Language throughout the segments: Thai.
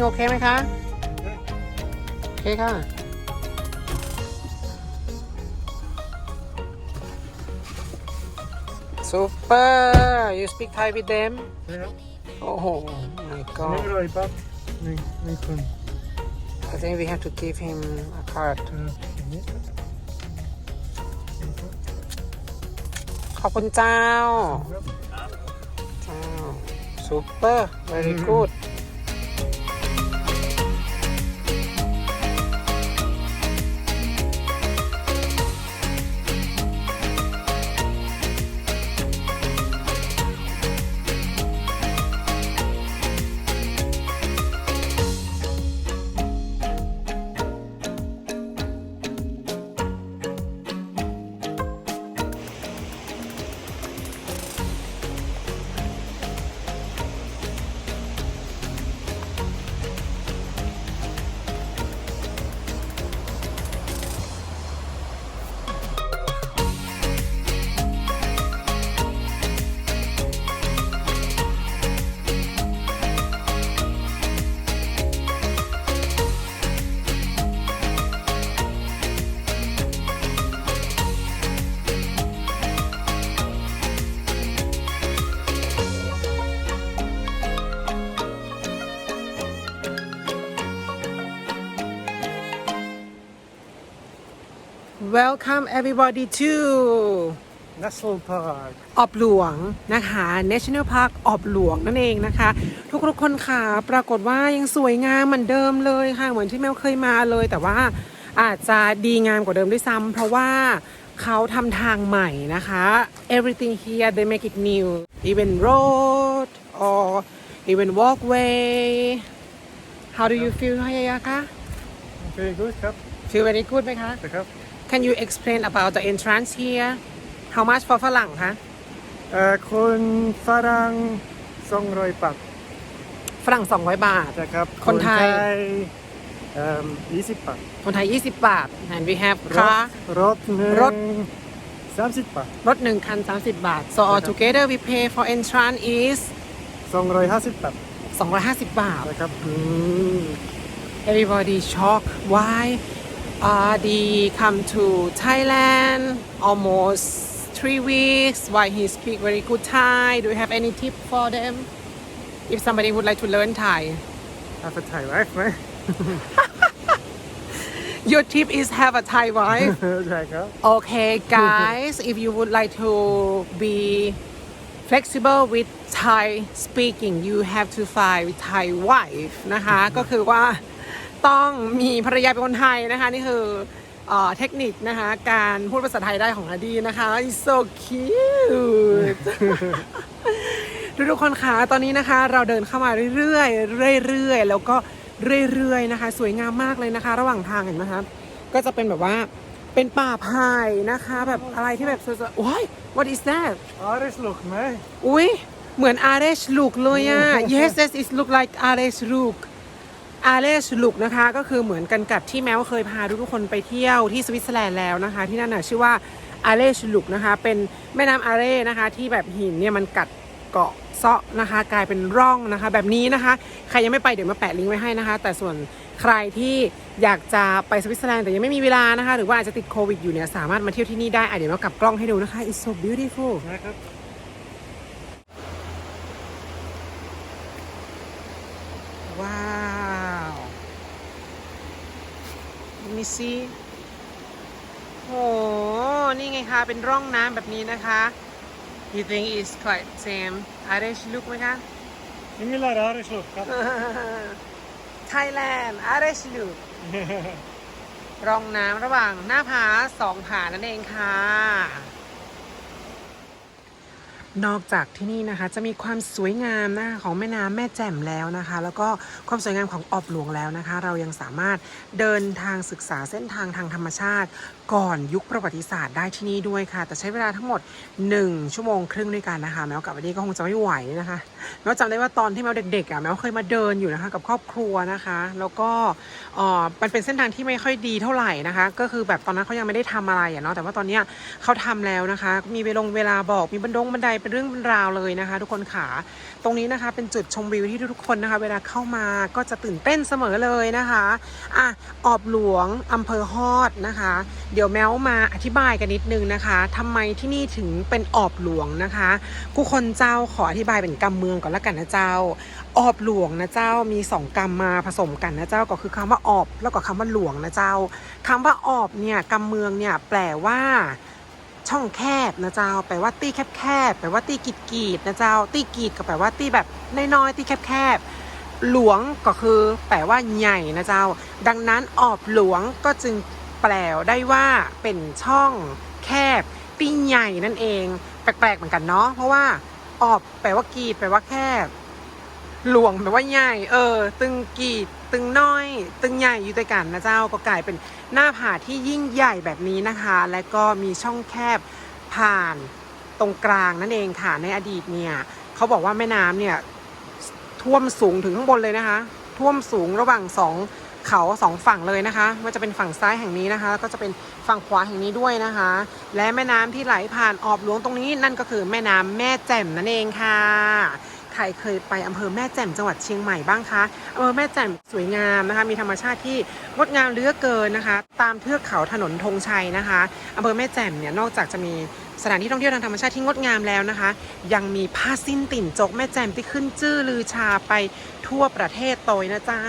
everything โอเคไหมคะโอเคค่ะ super you speak Thai with them Ja. โอ้โห my god Nu rör iPad. Nu, nu kun. I think we have to give him a card Ja. ขอบคุณเจ้า เจ้า super very good welcome everybody to National Park. ออบหลวงนะคะ National Park ออบหลวงนั่นเองนะคะ ทุกทุกๆคนค่ะปรากฏว่ายังสวยงามเหมือนเดิมเลยค่ะ เหมือนที่แมวเคยมาเลย แต่ว่าอาจจะดีงามกว่าเดิมด้วยซ้ำเพราะว่าเขาทำทางใหม่นะคะ everything here they make it new even road or even walkway how do you feel ฮายายาคะ Very good ครับ feel very good ไหมคะนะครับ Can you explain about the entrance here how much for ฝรั่งคะ เอ่อคนฝรั่งสองร้อยบาทฝรั่ง 200 บาท นะครับคนไทย เอ่อยี่สิบบาทคนไทย 20 บาท and we have รถ car รถหนึ่งรถ สามสิบบาทรถหนึ่งคัน 30 บาท so all together we pay for entrance is สองร้อยห้าสิบบาท250 บาท นะครับ everybody shocked why uh, they come to Thailand almost three weeks why he speak very good Thai do you have any tip for them if somebody would like to learn Thai have a Thai wife ไหม your tip is have a Thai wife ใช่ครับ Okay, guys, if you would like to be flexible with Thai speaking, you have to find Thai wife นะคะ ก็คือว่า ต้องมีภรรยาเป็นคนไทยนะคะ นี่คือเอ่อเทคนิคนะคะ การพูดภาษาไทยได้ของอดีนะคะ It's so cute ทุกๆคนคะตอนนี้นะคะ เราเดินเข้ามาเรื่อยๆเรื่อยๆแล้วก็เรื่อยๆนะคะ สวยงามมากเลยนะคะ ระหว่างทางเห็นไหมคะก็จะเป็นแบบว่าเป็นป่าไผ่นะคะ แบบอะไรที่แบบสวยๆว้าย what is that อาริสลุกไหมอุ้ยเหมือนอาร์เรชลูกเลยอะ yes yes it look like อาร์เรชลูก อาร์เรชลูกนะคะก็คือเหมือนกันกับที่แมวเคยพาทุกๆคนไปเที่ยวที่สวิตเซอร์แลนด์แล้วนะคะ ที่นั่นน่ะชื่อว่าอาร์เรชลูกนะคะ เป็นแม่น้ำอาร์เรนะคะ ที่แบบหินเนี่ยมันกัดเกาะเซาะนะคะ กลายเป็นร่องนะคะ แบบนี้นะคะ ใครยังไม่ไปเดี๋ยวมาแปะลิงก์ไว้ให้นะคะ แต่ส่วนใครที่อยากจะไปสวิตเซอร์แลนด์แต่ยังไม่มีเวลานะคะ หรือว่าอาจจะติดโควิดอยู่เนี่ยสามารถมาเที่ยวที่นี่ได้อะเดี๋ยวเรากลับกล้องให้ดูนะคะ it's so beautiful นะครับ ว้าว Let me see โหนี่ไงคะ เป็นร่องน้ำแบบนี้นะคะ You think it's quite same Irish look ไหมคะซิมิลาร์อาริสลุกครับ Thailand Irish look ร่องน้ำระหว่างหน้าผาสองผานั่นเองค่ะ นอกจากที่นี่นะคะ จะมีความสวยงามนะคะของแม่น้ำแม่แจ่มแล้วนะคะ แล้วก็ความสวยงามของออบหลวงแล้วนะคะ เรายังสามารถเดินทางศึกษาเส้นทางทางธรรมชาติ ก่อนยุคประวัติศาสตร์ได้ที่นี่ด้วยค่ะ แต่ใช้เวลาทั้งหมด 1 ชั่วโมงครึ่งด้วยกันนะคะ แมวกับวันนี้ก็คงจะไม่ไหวนะคะแมวจำได้ว่าตอนที่แมวเด็กๆอะแมวเคยมาเดินอยู่นะคะ กับครอบครัวนะคะ แล้วก็เอ่อมันเป็นเส้นทางที่ไม่ค่อยดีเท่าไหร่นะคะ ก็คือแบบตอนนั้นเขายังไม่ได้ทำอะไรอะเนาะแต่ว่าตอนเนี้ยเขาทำแล้วนะคะ มีเวลงเวลาบอกมีบันดงบันไดเป็นเรื่องเป็นราวเลยนะคะ ทุกคนขาตรงนี้นะคะ เป็นจุดชมวิวที่ทุกๆคนนะคะ เวลาเข้ามาก็จะตื่นเต้นเสมอเลยนะคะอะออบหลวงอำเภอฮอดนะคะเดี๋ยวี๋ยวแมวมาอธิบายกันนิดนึงนะคะทำไมที่นี่ถึงเป็นออบหลวงนะคะกูคนเจ้าขออธิบายเป็นกำเมืองก่อนละกันนะเจ้า ออบหลวงนะเจ้ามีสองกรรมมาผสมกันนะเจ้าก็คือคำว่าออบแล้วก็คำว่าหลวงนะเจ้าคำว่าออบเนี่ยกำเมืองเนี่ยแปลว่าช่องแคบนะเจ้าแปลว่าตี้แคบๆแปลว่าตี้กีดกีดนะเจ้า ตี้กีดก็แปลว่าตี้แบบน้อยๆตี้แคบๆหลวงก็คือแปลว่าใหญ่นะเจ้า ดังนั้นออบหลวงก็จึง แปลได้ว่าเป็นช่องแคบตีใหญ่นั่นเอง แปลกๆเหมือนกันเนาะเพราะว่าออบแปลว่ากีดแปลว่าแคบ หลวงแปลว่าใหญ่ เออ ตึงกีด ตึงน้อย ตึงใหญ่อยู่ด้วยกันนะเจ้าก็กลายเป็นหน้าผาที่ยิ่งใหญ่แบบนี้นะคะ และก็มีช่องแคบผ่านตรงกลางนั่นเองค่ะในอดีตเนี่ยเขาบอกว่าแม่น้ำเนี่ยท่วมสูงถึงข้างบนเลยนะคะ ท่วมสูงระหว่างสอง เขาสองฝั่งเลยนะคะว่าจะเป็นฝั่งซ้ายแห่งนี้นะคะแล้วก็จะเป็นฝั่งขวาแห่งนี้ด้วยนะคะ และแม่น้ำที่ไหลผ่านออบหลวงตรงนี้นั่นก็คือแม่น้ำแม่แจ่มนั่นเองค่ะ รเคยไปอำเภอแม่แจ่มจังหวัดเชียงใหม่บ้างคะอำเภอแม่แจ่มสวยงามนะคะ มีธรรมชาติที่งดงามเลือเกินนะคะ ตามเทือกเขาถนนธงชัยนะคะอำเภอแม่แจ่มเนี่ยนอกจากจะมีสถานที่ท่องเที่ยวทางธรรมชาติที่งดงามแล้วนะคะ ยังมีผ้าสิ้นติ่นจกแม่แจ่มที่ขึ้นชื่อลือชาไปทั่วประเทศโตยนะเจ้า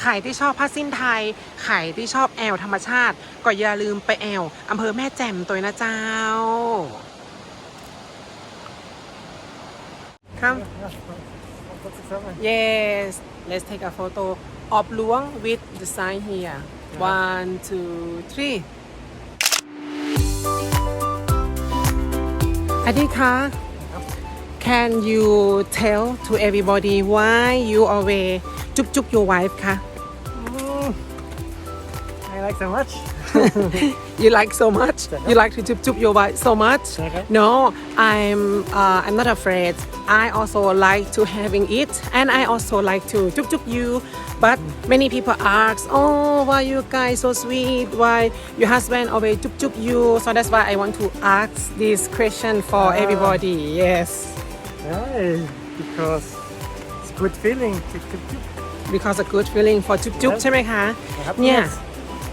ใครที่ชอบผ้าสิ้นไทยใครที่ชอบแอลธรรมชาติ ก็อย่าลืมไปแอลอำเภอแม่แจ่มโตยนะเจ้า Come. Yes, let's take a photo of Luang with the sign here. One, two, three. Adika, can you tell to everybody why you always juk your wife คะ Mm, I like so much. You like so much? You like to juk juk your wife so much? Okay. No, I'm uh, I'm not afraid. I also like to having it, and I also like to juk juk you. But many people ask, oh, why you guys so sweet? Why your husband always juk juk you? So that's why I want to ask this question for Ah. everybody. Yes, Yeah, because it's good feeling. to- to- to- because a good feeling for juk juk ครับ ใช่ไหมคะ happiness. เนี่ย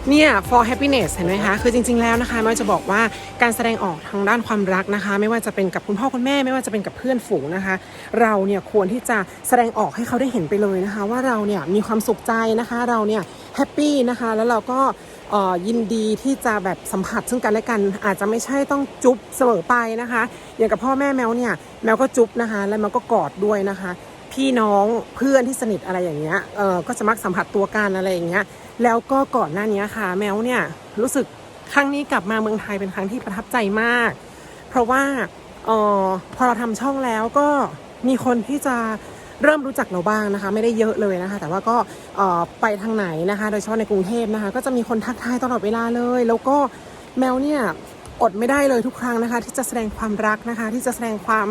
เนี่ย for happiness เห็นไหมคะ คือจริง ๆ แล้วนะคะไม่จะบอกว่าการแสดงออกทางด้านความรักนะคะ ไม่ว่าจะเป็นกับคุณพ่อคุณแม่ ไม่ว่าจะเป็นกับเพื่อนฝูงนะคะ เราเนี่ยควรที่จะแสดงออกให้เขาได้เห็นไปเลยนะคะ ว่าเราเนี่ยมีความสุขใจนะคะ เราเนี่ยแฮปปี้นะคะ แล้วเราก็ยินดีที่จะแบบสัมผัสซึ่งกันและกัน อาจจะไม่ใช่ต้องจุ๊บเสมอไปนะคะ อย่างกับพ่อแม่แมวเนี่ยแมวก็จุ๊บนะคะ แล้วแมวก็กอดด้วยนะคะ พี่น้องเพื่อนที่สนิทอะไรอย่างเงี้ยเออก็จะมักสัมผัสตัวกันอะไรอย่างเงี้ย แล้วก็ก่อนหน้านี้ค่ะ แมวเนี่ยรู้สึกครั้งนี้กลับมาเมืองไทยเป็นครั้งที่ประทับใจมาก เพราะว่าออพอเราทำช่องแล้วก็มีคนที่จะเริ่มรู้จักเราบ้างนะคะ ไม่ได้เยอะเลยนะคะ แต่ว่าก็ไปทางไหนนะคะ โดยเฉพาะในกรุงเทพนะคะ ก็จะมีคนทักทายตลอดเวลาเลย แล้วก็แมวเนี่ยอดไม่ได้เลยทุกครั้งนะคะ ที่จะแสดงความรักนะคะ ที่จะแสดงความ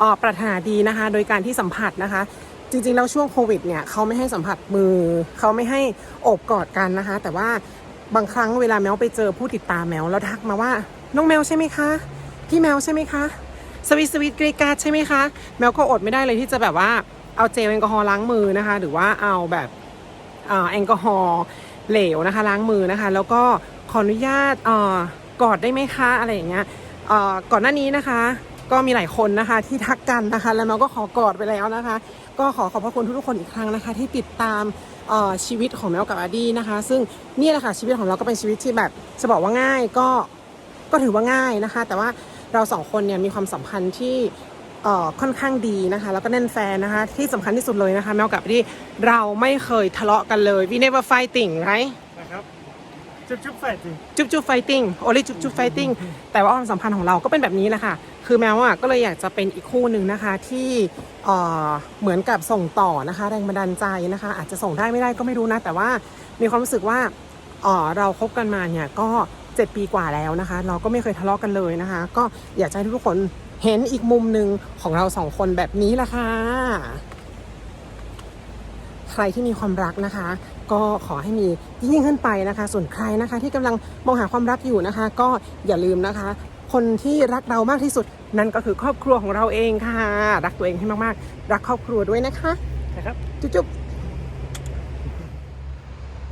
ออปรารถนาดีนะคะ โดยการที่สัมผัสนะคะ จริงๆแล้วช่วงโควิดเนี่ยเขาไม่ให้สัมผัสมือ เขาไม่ให้โอบกอดกันนะคะ แต่ว่าบางครั้งเวลาแมวไปเจอผู้ติดตามแมวแล้วทักมาว่า น้องแมวใช่ไหมคะ พี่แมวใช่ไหมคะ สวิตสวิตกรีกาใช่ไหมคะ แมวก็อดไม่ได้เลยที่จะแบบว่าเอาเจลแอลกอฮอล์ล้างมือนะคะ หรือว่าเอาแบบแอลกอฮอล์เหลวนะคะ ล้างมือนะคะ แล้วก็ขออนุญาตเอ่อกอดได้ไหมคะอะไรอย่างเงี้ยเอ่อก่อนหน้านี้นะคะ ก็มีหลายคนนะคะที่ทักกันนะคะ แล้วแมวก็ขอกอดไปแล้วนะคะ ก็ขอขอบพระคุณทุกๆคนอีกครั้งนะคะ ที่ติดตามชีวิตของแมวกับอาดี้นะคะ ซึ่งนี่แหละค่ะชีวิตของเราก็เป็นชีวิตที่แบบจะบอกว่าง่ายก็ก็ถือว่าง่ายนะคะ แต่ว่าเราสองคนเนี่ยมีความสัมพันธ์ที่ค่อนข้างดีนะคะ แล้วก็แน่นแฟนนะคะ ที่สำคัญที่สุดเลยนะคะ แมวกับอดีตเราไม่เคยทะเลาะกันเลย we never fighting right จุ๊บจุ๊บ fighting จุ๊บจุ๊บ fighting only จุ๊บจุ๊บ fighting แต่ว่าความสัมพันธ์ของเราก็เป็นแบบนี้แหละค่ะ คือแมวอะก็เลยอยากจะเป็นอีกคู่หนึ่งนะคะที่เอ่อเหมือนกับส่งต่อนะคะ แรงบันดาลใจนะคะ อาจจะส่งได้ไม่ได้ก็ไม่รู้นะ แต่ว่ามีความรู้สึกว่าเอ่อเราคบกันมาเนี่ยก็ 7 ปีกว่าแล้วนะคะ เราก็ไม่เคยทะเลาะกันเลยนะคะ ก็อยากจะให้ทุกคนเห็นอีกมุมหนึ่งของเราสองคนแบบนี้ละค่ะใครที่มีความรักนะคะ ก็ขอให้มียิ่งขึ้นไปนะคะ ส่วนใครนะคะที่กำลังมองหาความรักอยู่นะคะ ก็อย่าลืมนะคะ คนที่รักเรามากที่สุด นั่นก็คือครอบครัวของเราเองค่ะ รักตัวเองให้มากๆ รักครอบครัวด้วยนะคะนะครับจุ๊บ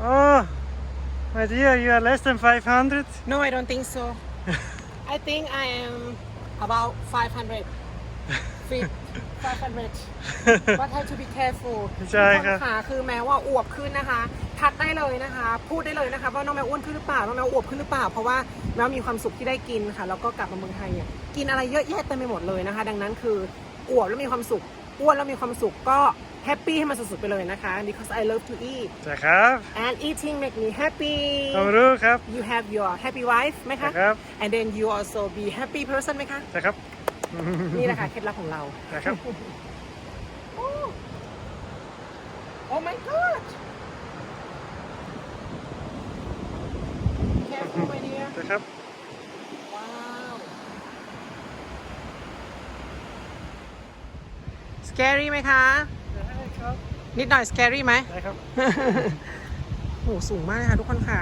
Oh, my dear, you are less than 500. ๆ No I don't think so I think I am about 500 feet 500 but have to be careful ใช่ครับทุกนค่ะคือแม้ว่าอวบขึ้นนะคะ ทักได้เลยนะคะ พูดได้เลยนะคะว่าน้องแมวอ้วนขึ้นหรือเปล่า น้องแมวอวบขึ้นหรือเปล่า เพราะว่าแมวมีความสุขที่ได้กินค่ะ แล้วก็กลับมาเมืองไทยเนี่ยกินอะไรเยอะแยะเต็มไปหมดเลยนะคะ ดังนั้นคืออวบแล้วมีความสุข อ้วนแล้วมีความสุขก็แฮปปี้ให้มันสุดๆไปเลยนะคะ because I love to eat ใช่ครับ and eating make me happy ผมรู้ครับ you have your happy wife ไหมใช่คะครับ and then you also be happy person ไหมคะใช่ครับ นี่แหละค่ะเคล็ดลับของเราใช่ครับ Oh, oh my god! Careful, my dear. ใช่ครับ Wow. Scary ไหมคะใช่ครับนิดหน่อย scary ไหมใช่ครับ โหสูงมากเลยค่ะทุกคนค่ะ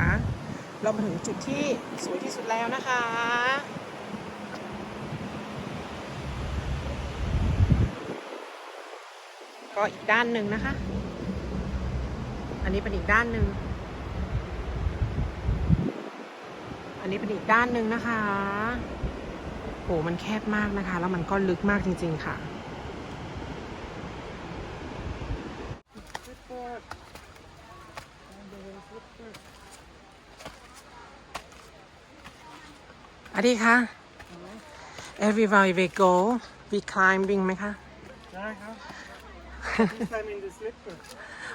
เรามาถึงจุดที่สวยที่สุดแล้วนะคะ ก็อีกด้านหนึ่งนะคะ อันนี้เป็นอีกด้านหนึ่ง อันนี้เป็นอีกด้านหนึ่งนะคะโหมันแคบมากนะคะ แล้วมันก็ลึกมากจริง ๆ ค่ะ อดีค่ะ everywhere we go we climbing ไหมคะใช่ครับ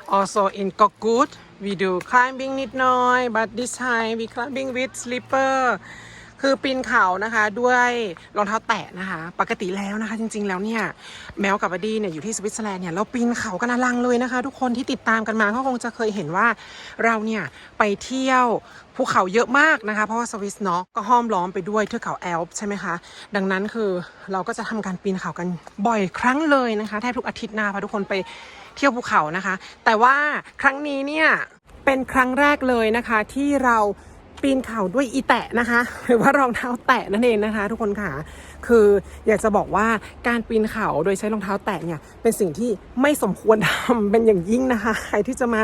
also in Kokut, we do climbing nit noi, but this time we climbing with slipper. คือปีนเขานะคะด้วยรองเท้าแตะนะคะ ปกติแล้วนะคะ จริง ๆ แล้วเนี่ยแมวกับอดีเนี่ยอยู่ที่สวิตเซอร์แลนด์เนี่ยเราปีนเขากันอลังเลยนะคะ ทุกคนที่ติดตามกันมาก็คงจะเคยเห็นว่าเราเนี่ยไปเที่ยวภูเขาเยอะมากนะคะ เพราะว่าสวิสเนาะก็ห้อมล้อมไปด้วยเทือกเขาแอลป์ใช่ไหมคะ ดังนั้นคือเราก็จะทำการปีนเขากันบ่อยครั้งเลยนะคะแทบทุกอาทิตย์หน้าพาทุกคนไปเที่ยวภูเขานะคะ แต่ว่าครั้งนี้เนี่ยเป็นครั้งแรกเลยนะคะที่เรา ปีนเขาด้วยอีแตะนะคะ หรือว่ารองเท้าแตะนั่นเองนะคะ ทุกคนค่ะ คืออยากจะบอกว่าการปีนเขาโดยใช้รองเท้าแตะเนี่ยเป็นสิ่งที่ไม่สมควรทำเป็นอย่างยิ่งนะคะ ใครที่จะมา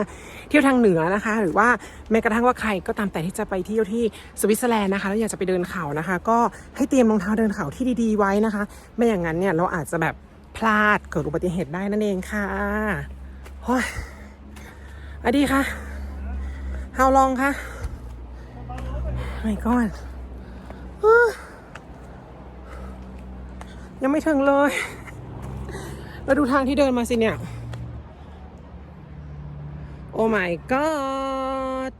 เที่ยวทางเหนือนะคะ หรือว่าแม้กระทั่งว่าใครก็ตามแต่ที่จะไปเที่ยวที่สวิตเซอร์แลนด์นะคะแล้วอยากจะไปเดินเขานะคะ ก็ให้เตรียมรองเท้าเดินเขาที่ดีๆไว้นะคะ ไม่อย่างนั้นเนี่ยเราอาจจะแบบพลาดเกิดอุบัติเหตุได้นั่นเองค่ะโอ้ยอดีค่ะ how long คะ my god เอ้อยังไม่ถึงเลยแล้วดูทางที่เดินมาสิเนี่ย โอ้ my god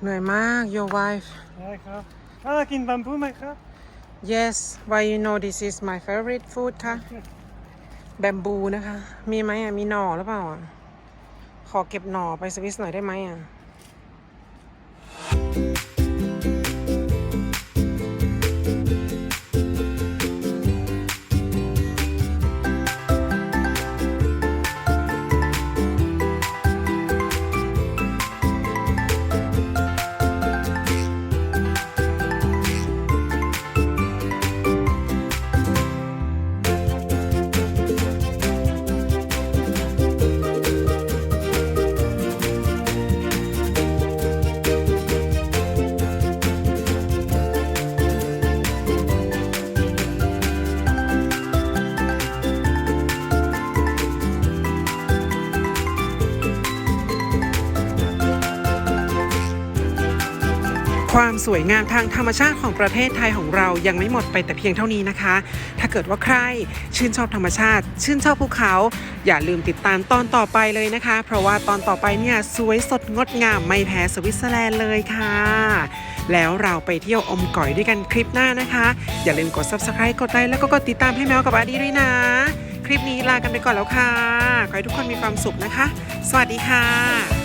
เหนื่อยมาก your wife ใช่ครับอ่ากินบัมบูไหมครับ yes why you know this is my favorite food คะแบมบูนะคะ มีไหมอะ มีหน่อหรือเปล่าอะ ขอเก็บหน่อไปสวิสหน่อยได้ไหมอะ สวยงามทางธรรมชาติของประเทศไทยของเรายังไม่หมดไปแต่เพียงเท่านี้นะคะ ถ้าเกิดว่าใครชื่นชอบธรรมชาติ ชื่นชอบภูเขา อย่าลืมติดตามตอนต่อไปเลยนะคะ เพราะว่าตอนต่อไปเนี่ยสวยสดงดงามไม่แพ้สวิตเซอร์แลนด์เลยค่ะ แล้วเราไปเที่ยวอมก่อยด้วยกันคลิปหน้านะคะ อย่าลืมกด subscribe กดไลค์แล้วก็กดติดตามให้แมวกับอาดีด้วยนะ คลิปนี้ลากันไปก่อนแล้วค่ะ ขอให้ทุกคนมีความสุขนะคะ สวัสดีค่ะ